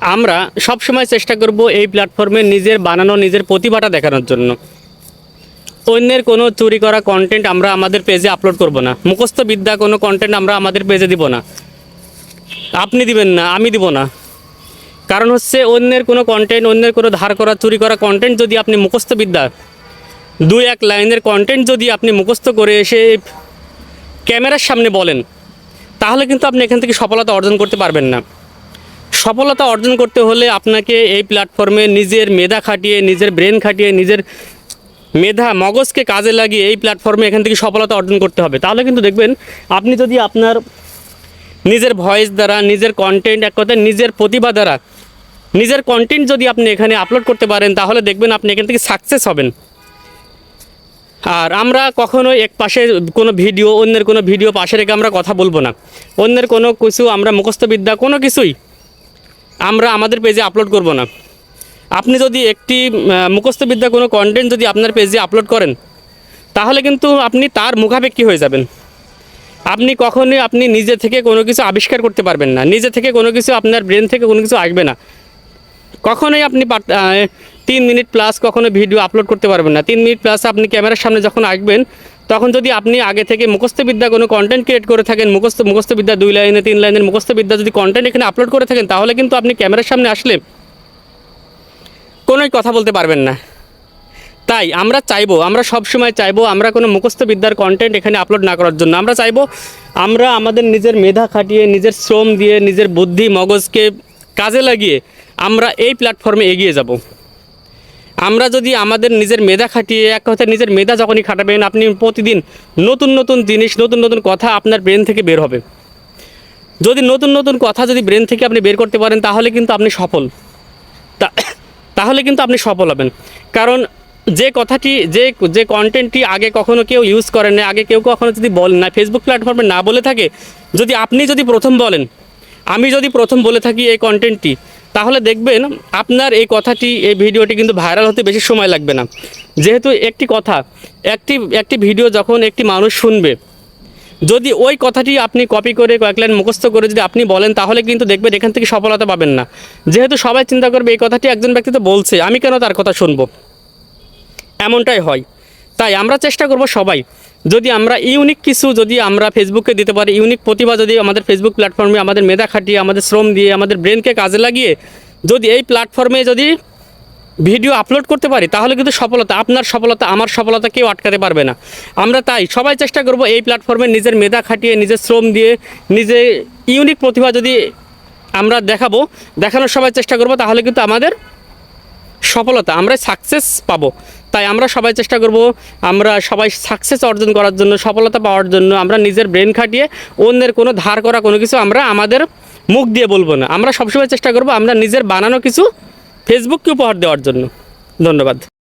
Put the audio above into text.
আমরা সব সময় চেষ্টা করব এই প্ল্যাটফর্মে নিজের বানানো, নিজের প্রতিভাটা দেখানোর জন্য। অন্যের কোনো চুরি করা কন্টেন্ট আমরা আমাদের পেজে আপলোড করব না। মুখস্থ বিদ্যা কোনো কন্টেন্ট আমরা আমাদের পেজে দিব না। আপনি দিবেন না, আমি দিব না। কারণ হচ্ছে অন্যের কোনো কন্টেন্ট অন্যের কোনো ধার করা, চুরি করা কন্টেন্ট যদি আপনি মুখস্থ বিদ্যা, দুই এক লাইনের কন্টেন্ট যদি আপনি মুখস্থ করে এসে ক্যামেরার সামনে বলেন, তাহলে কিন্তু আপনি এখান থেকে সফলতা অর্জন করতে পারবেন না। সফলতা অর্জন করতে হলে আপনাকে এই প্ল্যাটফর্মে নিজের মেধা খাটিয়ে, নিজের ব্রেন খাটিয়ে, নিজের মেধা, মগজকে কাজে লাগিয়ে এই প্ল্যাটফর্মে এখান থেকে সফলতা অর্জন করতে হবে। তাহলে কিন্তু দেখবেন, আপনি যদি আপনার নিজের ভয়েস দ্বারা, নিজের কন্টেন্ট এক কথায় নিজের প্রতিভা দ্বারা, নিজের কন্টেন্ট যদি আপনি এখানে আপলোড করতে পারেন, তাহলে দেখবেন আপনি এখান থেকে সাকসেস হবেন। আর আমরা কখনোই এক পাশে কোনো ভিডিও অন্যের কোনো ভিডিও পাশে রেখে আমরা কথা বলব না। অন্যের কোনো কিছু আমরা মুখস্থ বিদ্যা কোনো কিছুই আমরা আমাদের পেজে আপলোড করব না। আপনি যদি একটি মুখস্থবিদ্যা কোনো কন্টেন্ট যদি আপনার পেজে আপলোড করেন, তাহলে কিন্তু আপনি তার মুখাপেক্ষী হয়ে যাবেন। আপনি কখনোই আপনি নিজে থেকে কোনো কিছু আবিষ্কার করতে পারবেন না। নিজে থেকে কোনো কিছু আপনার ব্রেন থেকে কোনো কিছু আসবে না। কখনোই আপনি তিন মিনিট প্লাস কখনো ভিডিও আপলোড করতে পারবেন না। তিন মিনিট প্লাস আপনি ক্যামেরার সামনে যখন আসবেন তখন যদি আপনি আগে থেকে মুখস্থবিদ্যা কোনো কন্টেন্ট ক্রিয়েট করে থাকেন, মুখস্থ, মুখস্থবিদ্যা দুই লাইনে, তিন লাইনের মুখস্থবিদ্যা যদি কন্টেন্ট এখানে আপলোড করে থাকেন, তাহলে কিন্তু আপনি ক্যামেরার সামনে আসলে কোনোই কথা বলতে পারবেন না। তাই আমরা চাইব, আমরা সব সময় চাইব আমরা কোনো মুখস্থ বিদ্যার কন্টেন্ট এখানে আপলোড না করার জন্য। আমরা চাইব আমরা আমাদের নিজের মেধা খাটিয়ে, নিজের শ্রম দিয়ে, নিজের বুদ্ধি, মগজকে কাজে লাগিয়ে আমরা এই প্ল্যাটফর্মে এগিয়ে যাব। আমরা যদি আমাদের নিজের মেধা খাটিয়ে, এক কথা নিজের মেধা যখনই খাটাবেন, আপনি প্রতিদিন নতুন নতুন জিনিস, নতুন নতুন কথা আপনার ব্রেন থেকে বের হবে। যদি নতুন নতুন কথা যদি ব্রেন থেকে আপনি বের করতে পারেন, তাহলে কিন্তু আপনি সফল। তাহলে কিন্তু আপনি সফল হবেন। কারণ যে কথাটি, যে যে কন্টেন্টটি আগে কখনো কেউ ইউজ করেন না আগে কেউ কখনো যদি বলেন না ফেসবুক প্ল্যাটফর্মে না বলে থাকে, যদি আপনি যদি প্রথম বলেন, আমি যদি প্রথম বলে থাকি এই কন্টেন্টটি তাহলে দেখবেন আপনার এই কথাটি, এই ভিডিওটি কিন্তু ভাইরাল হতে বেশি সময় লাগবে না। যেহেতু একটি কথা, একটি একটি ভিডিও যখন একটি মানুষ শুনবে, যদি ওই কথাটি আপনি কপি করে কয়েক লাইন মুখস্থ করে যদি আপনি বলেন, তাহলে কিন্তু দেখবেন এখান থেকে সফলতা পাবেন না। যেহেতু সবাই চিন্তা করবে, এই কথাটি একজন ব্যক্তি তো বলছে, আমি কেন তার কথা শুনব? এমনটাই হয়। তাই আমরা চেষ্টা করব সবাই, যদি আমরা ইউনিক কিছু যদি আমরা ফেসবুকে দিতে পারি ইউনিক প্রতিভা যদি আমাদের ফেসবুক প্ল্যাটফর্মে আমাদের মেধা খাটিয়ে, আমাদের শ্রম দিয়ে, আমাদের ব্রেনকে কাজে লাগিয়ে, যদি এই প্ল্যাটফর্মে যদি ভিডিও আপলোড করতে পারি, তাহলে কিন্তু সফলতা, আপনার সফলতা, আমার সফলতা কেউ আটকাতে পারবে না। আমরা তাই সবাই চেষ্টা করব এই প্ল্যাটফর্মে নিজের মেধা খাটিয়ে, নিজের শ্রম দিয়ে, নিজে ইউনিক প্রতিভা যদি আমরা দেখাবো, দেখানোর সবাই চেষ্টা করব, তাহলে কিন্তু আমাদের সফলতা, আমরা সাকসেস পাবো। তাই আমরা সবাই চেষ্টা করব আমরা সবাই সাকসেস অর্জন করার জন্য, সফলতা পাওয়ার জন্য আমরা নিজের ব্রেন খাটিয়ে অন্যের কোনো ধার করা, কোনো কিছু আমরা আমাদের মুখ দিয়ে বলব না। আমরা সবসময় চেষ্টা করব আমরা নিজের বানানো কিছু ফেসবুককে উপহার দেওয়ার জন্য। ধন্যবাদ।